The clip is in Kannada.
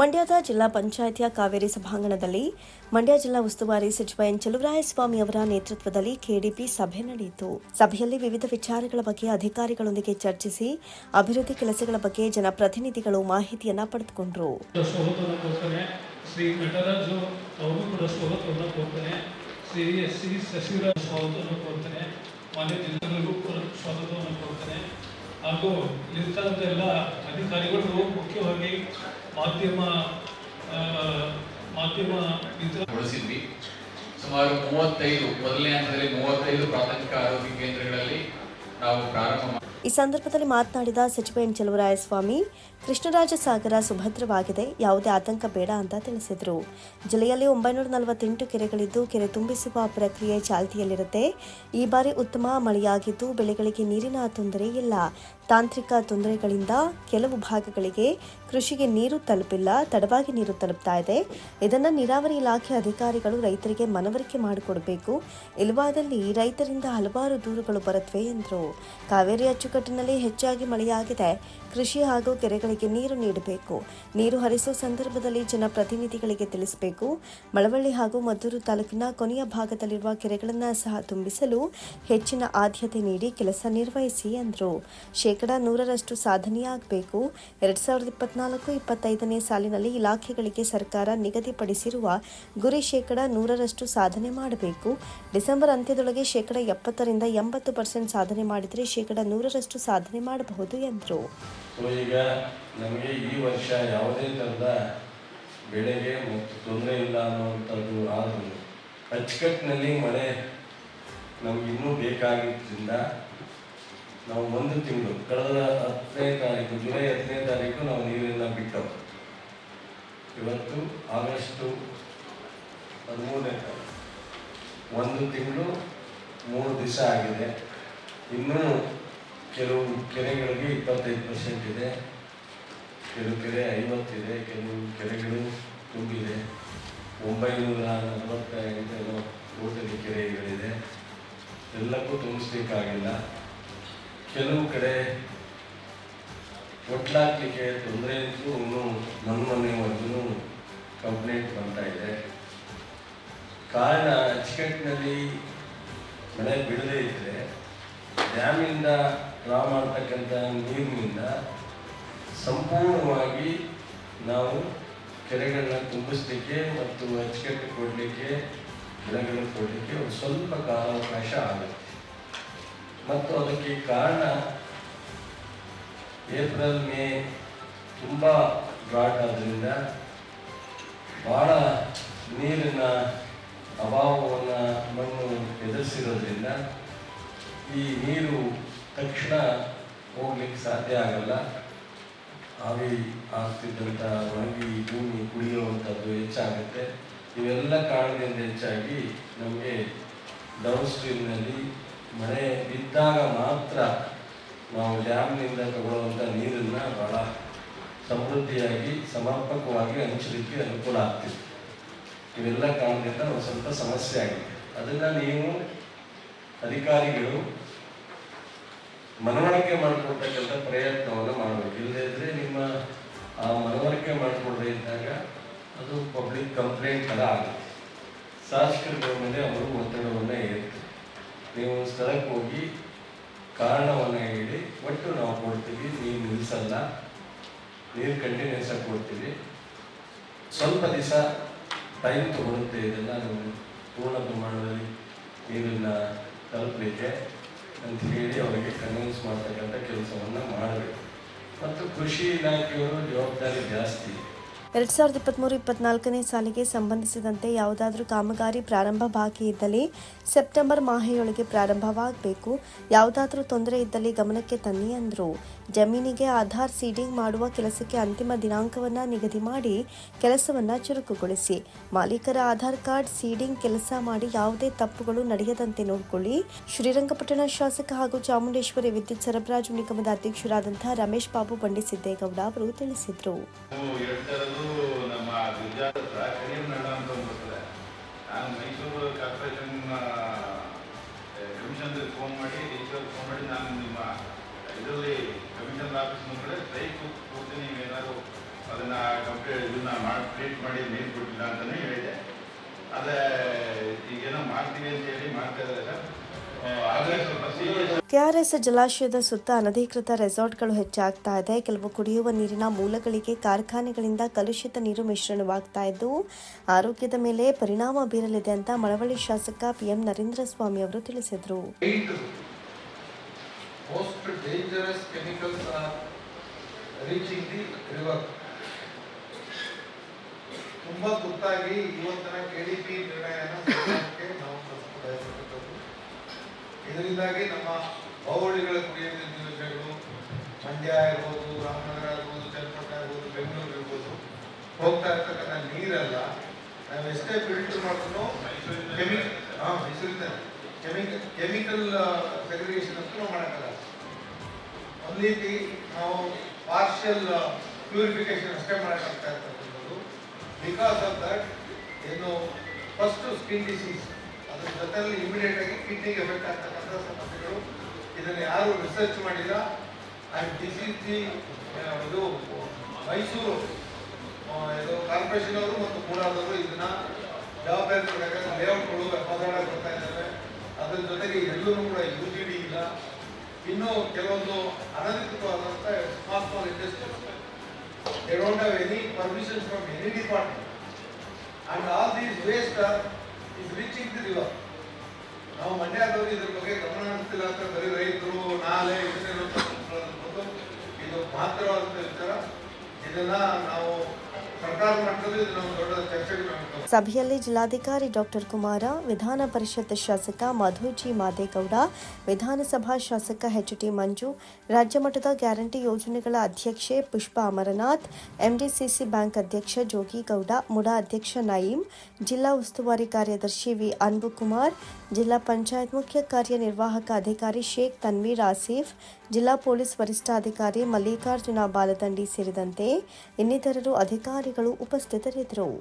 ಮಂಡ್ಯದ ಜಿಲ್ಲಾ ಪಂಚಾಯಿತಿಯ ಕಾವೇರಿ ಸಭಾಂಗಣದಲ್ಲಿ ಮಂಡ್ಯ ಜಿಲ್ಲಾ ಉಸ್ತುವಾರಿ ಸಚಿವ ಎನ್ ಚಲುವರಾಯಸ್ವಾಮಿ ಅವರ ನೇತೃತ್ವದಲ್ಲಿ ಕೆಡಿಪಿ ಸಭೆ ನಡೆಯಿತು. ಸಭೆಯಲ್ಲಿ ವಿವಿಧ ವಿಚಾರಗಳ ಬಗ್ಗೆ ಅಧಿಕಾರಿಗಳೊಂದಿಗೆ ಚರ್ಚಿಸಿ ಅಭಿವೃದ್ಧಿ ಕೆಲಸಗಳ ಬಗ್ಗೆ ಜನಪ್ರತಿನಿಧಿಗಳು ಮಾಹಿತಿಯನ್ನ ಪಡೆದುಕೊಂಡರು. ಹಾಗೂ ಇಂಥದ್ದೆಲ್ಲ ಅಧಿಕಾರಿಗಳು ಮುಖ್ಯವಾಗಿ ಮಾಧ್ಯಮ ಮಾಧ್ಯಮ ಬಳಸಿದ್ವಿ ಸುಮಾರು ಮೂವತ್ತೈದು ಮೊದಲನೇ ಹಂತದಲ್ಲಿ ಮೂವತ್ತೈದು ಪ್ರಾಥಮಿಕ ಆರೋಗ್ಯ ಕೇಂದ್ರಗಳಲ್ಲಿ ನಾವು ಪ್ರಾರಂಭ ಈ ಸಂದರ್ಭದಲ್ಲಿ ಮಾತನಾಡಿದ ಸಚಿವ ಎನ್ ಚೆಲುವರಾಯಸ್ವಾಮಿ ಕೃಷ್ಣರಾಜ ಸಾಗರ ಸುಭದ್ರವಾಗಿದೆ, ಯಾವುದೇ ಆತಂಕ ಬೇಡ ಅಂತ ತಿಳಿಸಿದರು. ಜಿಲ್ಲೆಯಲ್ಲಿ ಒಂಬೈನೂರ ನಲವತ್ತೆಂಟು ಕೆರೆಗಳಿದ್ದು, ಕೆರೆ ತುಂಬಿಸುವ ಪ್ರಕ್ರಿಯೆ ಚಾಲ್ತಿಯಲ್ಲಿರುತ್ತೆ. ಈ ಬಾರಿ ಉತ್ತಮ ಮಳೆಯಾಗಿದ್ದು, ಬೆಳೆಗಳಿಗೆ ನೀರಿನ ತೊಂದರೆ ಇಲ್ಲ. ತಾಂತ್ರಿಕ ತೊಂದರೆಗಳಿಂದ ಕೆಲವು ಭಾಗಗಳಿಗೆ ಕೃಷಿಗೆ ನೀರು ತಲುಪಿಲ್ಲ, ತಡವಾಗಿ ನೀರು ತಲುಪ್ತಾ ಇದೆ. ಇದನ್ನು ನೀರಾವರಿ ಇಲಾಖೆ ಅಧಿಕಾರಿಗಳು ರೈತರಿಗೆ ಮನವರಿಕೆ ಮಾಡಿಕೊಡಬೇಕು. ಇಲ್ಲವಾದಲ್ಲಿ ರೈತರಿಂದ ಹಲವಾರು ದೂರುಗಳು ಬರುತ್ತವೆ ಎಂದರು. ಕಾವೇರಿ ಅಚ್ಚುಕಟ್ಟಿನಲ್ಲಿ ಹೆಚ್ಚಾಗಿ ಮಳೆಯಾಗಿದೆ. ಕೃಷಿ ಹಾಗೂ ಕೆರೆಗಳಿಗೆ ನೀರು ನೀಡಬೇಕು. ನೀರು ಹರಿಸುವ ಸಂದರ್ಭದಲ್ಲಿ ಜನಪ್ರತಿನಿಧಿಗಳಿಗೆ ತಿಳಿಸಬೇಕು. ಮಳವಳ್ಳಿ ಹಾಗೂ ಮದ್ದೂರು ತಾಲೂಕಿನ ಕೊನೆಯ ಭಾಗದಲ್ಲಿರುವ ಕೆರೆಗಳನ್ನು ಸಹ ತುಂಬಿಸಲು ಹೆಚ್ಚಿನ ಆದ್ಯತೆ ನೀಡಿ ಕೆಲಸ ನಿರ್ವಹಿಸಿ ಎಂದರು ಶೇಕಡ ನೂರರಷ್ಟು ಸಾಧನೆಯಾಗಬೇಕು. ಎರಡ್ ಸಾವಿರದ ಇಪ್ಪತ್ನಾಲ್ಕು ಇಪ್ಪತ್ತೈದನೇ ಸಾಲಿನಲ್ಲಿ ಇಲಾಖೆಗಳಿಗೆ ಸರ್ಕಾರ ನಿಗದಿಪಡಿಸಿರುವ ಗುರಿ ಶೇಕಡ ನೂರರಷ್ಟು ಸಾಧನೆ ಮಾಡಬೇಕು. ಡಿಸೆಂಬರ್ ಅಂತ್ಯದೊಳಗೆ ಶೇಕಡ ಎಪ್ಪತ್ತರಿಂದ ಎಂಬತ್ತು ಪರ್ಸೆಂಟ್ ಸಾಧನೆ ಮಾಡಿದರೆ ಶೇಕಡ ನೂರರಷ್ಟು ಸಾಧನೆ ಮಾಡಬಹುದು ಎಂದರು. ಈಗ ನಮಗೆ ಈ ವರ್ಷ ಯಾವುದೇ ಥರದ ಬೆಳೆಗೆ ತೊಂದರೆ ಇಲ್ಲ ಅನ್ನುವಂಥದ್ದು ಆದರೂ ಅಚ್ಚುಕಟ್ಟಿನಲ್ಲಿ ಮಳೆ ನಮ್ಗೆ ಇನ್ನೂ ಬೇಕಾಗಿದ್ದರಿಂದ ನಾವು ಒಂದು ತಿಂಗಳು, ಕಳೆದ ಹತ್ತನೇ ತಾರೀಕು, ಜುಲೈ ಹತ್ತನೇ ತಾರೀಕು ನಾವು ನೀರನ್ನು ಬಿಟ್ಟವು. ಇವತ್ತು ಆಗಸ್ಟು ಹದಿಮೂರನೇ ತಾರೀಕು. ಒಂದು ತಿಂಗಳು ಮೂರು ದಿವಸ ಆಗಿದೆ. ಇನ್ನೂ ಕೆಲವು ಕೆರೆಗಳಿಗೆ ಇಪ್ಪತ್ತೈದು ಪರ್ಸೆಂಟ್ ಇದೆ, ಕೆಲವು ಕೆರೆ ಐವತ್ತಿದೆ, ಕೆಲವು ಕೆರೆಗಳು ತುಂಬಿದೆ. ಒಂಬೈನೂರ ನಲವತ್ತ ಎಂಟು ಕೋಟಿ ಕೆರೆಗಳಿದೆ. ಎಲ್ಲಕ್ಕೂ ತುಂಬಿಸ್ಲಿಕ್ಕಾಗಿಲ್ಲ ಕೆಲವು ಕಡೆ ಒಟ್ಲಾಕ್ಲಿಕ್ಕೆ ತೊಂದರೆ ಅಂತೂ ಇನ್ನೂ ನನ್ನ ಮನೆಯವರೆಗೂ ಕಂಪ್ಲೇಂಟ್ ಬರ್ತಾ ಇದೆ. ಕಾರಣ ಅಚ್ಚುಕಟ್ಟಿನಲ್ಲಿ ಮಳೆ ಬೀಳದೇ ಇದ್ದರೆ ಡ್ಯಾಮಿಂದ ಡ್ರಾ ಮಾಡ್ತಕ್ಕಂಥ ನೀರಿನಿಂದ ಸಂಪೂರ್ಣವಾಗಿ ನಾವು ಕೆರೆಗಳನ್ನ ತುಂಬಿಸ್ಲಿಕ್ಕೆ ಮತ್ತು ಅಚ್ಚುಕಟ್ಟು ಕೊಡಲಿಕ್ಕೆ ಗಿಡಗಳನ್ನು ಕೊಡಲಿಕ್ಕೆ ಒಂದು ಸ್ವಲ್ಪ ಕಾಲಾವಕಾಶ ಆಗುತ್ತೆ. ಮತ್ತು ಅದಕ್ಕೆ ಕಾರಣ ಏಪ್ರಿಲ್, ಮೇ ತುಂಬ ಡ್ರಾಟ್ ಆದ್ದರಿಂದ ಭಾಳ ನೀರಿನ ಅಭಾವವನ್ನು ಮಣ್ಣು ಎದುರಿಸಿರೋದ್ರಿಂದ ಈ ನೀರು ತಕ್ಷಣ ಹೋಗ್ಲಿಕ್ಕೆ ಸಾಧ್ಯ ಆಗಲ್ಲ. ಆವಿ ಆಗ್ತಿದ್ದಂಥ ಒಣಗಿ ಭೂಮಿ ಕುಡಿಯುವಂಥದ್ದು ಹೆಚ್ಚಾಗುತ್ತೆ. ಇವೆಲ್ಲ ಕಾರಣದಿಂದ ಹೆಚ್ಚಾಗಿ ನಮಗೆ ಡೌನ್ ಸ್ಟ್ರೀಮ್ನಲ್ಲಿ ಮಳೆ ಬಿದ್ದಾಗ ಮಾತ್ರ ನಾವು ಡ್ಯಾಮ್ನಿಂದ ತಗೊಳ್ಳುವಂಥ ನೀರನ್ನು ಭಾಳ ಸಮೃದ್ಧಿಯಾಗಿ, ಸಮರ್ಪಕವಾಗಿ ಹಂಚಲಿಕ್ಕೆ ಅನುಕೂಲ ಆಗ್ತಿತ್ತು ಇವೆಲ್ಲ ಕಾರಣದಿಂದ ಒಂದು ಸ್ವಲ್ಪ ಸಮಸ್ಯೆ ಆಗಿದೆ. ಅದನ್ನು ನೀವು ಅಧಿಕಾರಿಗಳು ಮನವರಿಕೆ ಮಾಡಿಕೊಡ್ತಕ್ಕಂಥ ಪ್ರಯತ್ನವನ್ನು ಮಾಡಬೇಕು. ಇಲ್ಲದೇ ಇದ್ರೆ ನಿಮ್ಮ, ಆ ಮನವರಿಕೆ ಮಾಡಿಕೊಡದೇ ಇದ್ದಾಗ ಅದು ಪಬ್ಲಿಕ್ ಕಂಪ್ಲೇಂಟ್ ಥರ ಆಗುತ್ತೆ. ಸಾಂಸ್ಕೃತಿಕ ಮೇಲೆ ಅವರು ಒತ್ತಡವನ್ನು ಹೇರುತ್ತೆ ನೀವು ಸ್ಥಳಕ್ಕೆ ಹೋಗಿ ಕಾರಣವನ್ನು ಹೇಳಿ, ಒಟ್ಟು ನಾವು ಕೊಡ್ತೀವಿ ನೀರು ನಿಲ್ಲಿಸಲ್ಲ ನೀರು ಕಂಟಿನ್ಯೂಸ್ ಆಗಿ ಕೊಡ್ತೀವಿ. ಸ್ವಲ್ಪ ದಿವಸ ಟೈಮ್ ತಗೊಳುತ್ತೆ, ಇದೆಲ್ಲ ನೀವು ಪೂರ್ಣ ಪ್ರಮಾಣದಲ್ಲಿ ನೀರನ್ನು ತಲುಪಲಿಕ್ಕೆ. ಅಂತ ಹೇಳಿ ಅವರಿಗೆ ಕನ್ವಿನ್ಸ್ ಮಾಡ್ತಕ್ಕಂಥ ಕೆಲಸವನ್ನು ಮಾಡಬೇಕು. ಮತ್ತು ಕೃಷಿ ಇಲಾಖೆಯವರು ಜವಾಬ್ದಾರಿ ಜಾಸ್ತಿ. ಎರಡ್ ಸಾವಿರದ ಇಪ್ಪತ್ತ್ಮೂರು ಇಪ್ಪತ್ನಾಲ್ಕನೇ ಸಾಲಿಗೆ ಸಂಬಂಧಿಸಿದಂತೆ ಯಾವುದಾದರೂ ಕಾಮಗಾರಿ ಪ್ರಾರಂಭ ಬಾಕಿ ಇದ್ದಲ್ಲಿ ಸೆಪ್ಟೆಂಬರ್ ಮಾಹೆಯೊಳಗೆ ಪ್ರಾರಂಭವಾಗಬೇಕು. ಯಾವುದಾದರೂ ತೊಂದರೆ ಇದ್ದಲ್ಲಿ ಗಮನಕ್ಕೆ ತನ್ನಿ ಅಂದರು. ಜಮೀನಿಗೆ ಆಧಾರ್ ಸೀಡಿಂಗ್ ಮಾಡುವ ಕೆಲಸಕ್ಕೆ ಅಂತಿಮ ದಿನಾಂಕವನ್ನು ನಿಗದಿ ಮಾಡಿ ಕೆಲಸವನ್ನು ಚುರುಕುಗೊಳಿಸಿ. ಮಾಲೀಕರ ಆಧಾರ್ ಕಾರ್ಡ್ ಸೀಡಿಂಗ್ ಕೆಲಸ ಮಾಡಿ ಯಾವುದೇ ತಪ್ಪುಗಳು ನಡೆಯದಂತೆ ನೋಡಿಕೊಳ್ಳಿ. ಶ್ರೀರಂಗಪಟ್ಟಣ ಶಾಸಕ ಹಾಗೂ ಚಾಮುಂಡೇಶ್ವರಿ ವಿದ್ಯುತ್ ಸರಬರಾಜು ನಿಗಮದ ಅಧ್ಯಕ್ಷರಾದಂತಹ ರಮೇಶ್ ಬಾಬು ಬಂಡಿಸಿದ್ದೇಗೌಡ ಅವರು ತಿಳಿಸಿದರು. ಹತ್ರ ಕರಿಯಮ್ನಳ್ಳ ಅಂತ ಒಂದು ಬರ್ತದೆ ನಾನು ಮೈಸೂರು ಕಾರ್ಪೊರೇಷನ್ ಕಮಿಷನ್ ಫೋನ್ ಮಾಡಿ ಟೀಚರ್ ಫೋನ್ ಮಾಡಿ ನಾನು ನಿಮ್ಮ ಇದರಲ್ಲಿ ಕಮಿಷನ್ ಆಫೀಸ್ ಮುಂದೆ ಸ್ಟ್ರೈಕ್ ಕೊಡ್ತೀನಿ ನೀವೇನಾದ್ರು ಅದನ್ನು ಕಂಪ್ಲೀಟ್ ಇದನ್ನ ಮಾಡಿ ಟ್ರೀಟ್ ಮಾಡಿ ನೀರು ಕೊಟ್ಟಿಲ್ಲ ಅಂತಲೇ ಹೇಳಿದೆ ಅದೇ ಈಗೇನೋ ಮಾಡ್ತೀವಿ ಅಂತ ಹೇಳಿ ಮಾಡ್ತಾ ಇದ್ದಾರೆ ಸರ್ ಕೆಆರ್ಎಸ್ ಜಲಾಶಯದ ಸುತ್ತ ಅನಧಿಕೃತ ರೆಸಾರ್ಟ್ಗಳು ಹೆಚ್ಚಾಗ್ತಾ ಇದೆ. ಕೆಲವು ಕುಡಿಯುವ ನೀರಿನ ಮೂಲಗಳಿಗೆ ಕಾರ್ಖಾನೆಗಳಿಂದ ಕಲುಷಿತ ನೀರು ಮಿಶ್ರಣವಾಗ್ತಾ ಇದ್ದು, ಆರೋಗ್ಯದ ಮೇಲೆ ಪರಿಣಾಮ ಬೀರಲಿದೆ ಅಂತ ಮಳವಳ್ಳಿ ಶಾಸಕ ಪಿಎಂ ನರೇಂದ್ರ ಸ್ವಾಮಿ ಅವರು ತಿಳಿಸಿದರು. ತುಂಬಾ ಇವತ್ತಿನ ಕೆಡಿಪಿ ನಿರ್ಣಯನ ನಾವು ಇದರಿಂದಾಗಿ ನಮ್ಮ ಭೌಗೋಳಿಗಳ ಕುಡಿಯುವ ನೀರಿನ ಮಂಡ್ಯ ಇರ್ಬೋದು ರಾಮನಗರ ಇರ್ಬೋದು ಚನ್ನಪಟ್ಟಣ ಇರ್ಬೋದು ಬೆಂಗಳೂರು ಇರ್ಬೋದು ಹೋಗ್ತಾ ಇರ್ತಕ್ಕಂಥ ನೀರೆಲ್ಲ, ನಾವು ಎಷ್ಟೇ ಫಿಲ್ಟರ್ ಮಾಡಿದ್ರು ಕೆಮಿಕಲ್ ಹಾಂ ಮೈಸೂರಿಂದ ಕೆಮಿಕಲ್ ಕೆಮಿಕಲ್ ಸೆಗ್ರಿಗೇಷನ್ ಅಂತೂ ನಾವು ಮಾಡೋಕ್ಕಾಗಲ್ಲ. ಒಂದು ರೀತಿ ನಾವು ಪಾರ್ಷಿಯಲ್ ಪ್ಯೂರಿಫಿಕೇಶನ್ ಅಷ್ಟೇ ಮಾಡೋಕ್ಕಾಗ್ತಾ ಇರ್ತಕ್ಕಂಥದ್ದು. ಬಿಕಾಸ್ ಆಫ್ ದಟ್ ಏನು ಫಸ್ಟು ಸ್ಕಿನ್ ಡಿಸೀಸ್ ಅದ್ರ ಜೊತೆಯಲ್ಲಿ ಇಮಿಡಿಯೇಟ್ ಆಗಿ ಕಿಡ್ನಿಗೆ ಎಫೆಕ್ಟ್ ಆಗ್ತಕ್ಕಂಥ ಸಮಸ್ಯೆಗಳು. ಇದನ್ನು ಯಾರು ರಿಸರ್ಚ್ ಮಾಡಿಲ್ಲ. ಆ್ಯಂಡ್ ದಿಸ್ ಇಸ್ ದಿ ಇದು, ಮೈಸೂರು ಇದು ಕಾರ್ಪೊರೇಷನ್ ಅವರು ಮತ್ತು ಕೂಡಾದವರು ಇದನ್ನ ಜವಾಬ್ದಾರಿ ತಗೊಳ್ಳೋಕೆ ಲೇಔಟ್ಗಳು ಎಪ್ಪತ್ತಾಡ ಬರ್ತಾ ಇದ್ದಾರೆ. ಅದ್ರ ಜೊತೆಗೆ ಎಲ್ಲರೂ ಕೂಡ ಯು ಜಿ ಡಿ ಇಲ್ಲ. ಇನ್ನೂ ಕೆಲವೊಂದು ಅನಧಿಕೃತವಾದಂಥ small small industries they don't have any permission from any department and all these waste are is reaching the river ನಾವು ಮಂಡ್ಯದವರು ಇದ್ರ ಬಗ್ಗೆ ಗಮನ ಹರಿಸ್ತಿಲ್ಲ ಅಂತ ಬರೀ ರೈತರು, ನಾಲೆ ಇದನ್ನೇನೋ ಬಂದು ಇದು ಮಾತ್ರವಾದಂಥ ವಿಚಾರ. ಇದನ್ನ ನಾವು ಸಭೆಯಲ್ಲಿ ಜಿಲ್ಲಾಧಿಕಾರಿ ಡಾಕ್ಟರ್ ಕುಮಾರ, ವಿಧಾನ ಪರಿಷತ್ ಶಾಸಕ ಮಧುಜಿ ಮಾದೇಗೌಡ, ವಿಧಾನಸಭಾ ಶಾಸಕ ಎಚ್ ಟಿ ಮಂಜು, ರಾಜ್ಯ ಮಟ್ಟದ ಗ್ಯಾರಂಟಿ ಯೋಜನೆಗಳ ಅಧ್ಯಕ್ಷೆ ಪುಷ್ಪ ಅಮರನಾಥ್, ಎಂಡಿಸಿಸಿ ಬ್ಯಾಂಕ್ ಅಧ್ಯಕ್ಷ ಜೋಗಿಗೌಡ ಮುಡಾ ಅಧ್ಯಕ್ಷ ನಯೀಂ, ಜಿಲ್ಲಾ ಉಸ್ತುವಾರಿ ಕಾರ್ಯದರ್ಶಿ ವಿ ಅನ್ಬುಕುಮಾರ್, ಜಿಲ್ಲಾ ಪಂಚಾಯತ್ ಮುಖ್ಯ ಕಾರ್ಯನಿರ್ವಾಹಕ ಅಧಿಕಾರಿ ಶೇಖ್ ತನ್ವೀರ್ ಆಸೀಫ್, ಜಿಲ್ಲಾ ಪೊಲೀಸ್ ವರಿಷ್ಠಾಧಿಕಾರಿ ಮಲ್ಲಿಕಾರ್ಜುನ ಬಾಲದಂಡಿ ಸೇರಿದಂತೆ ಇನ್ನಿತರರು ಅಧಿಕಾರಿಗಳು ಉಪಸ್ಥಿತರಿದ್ದರು.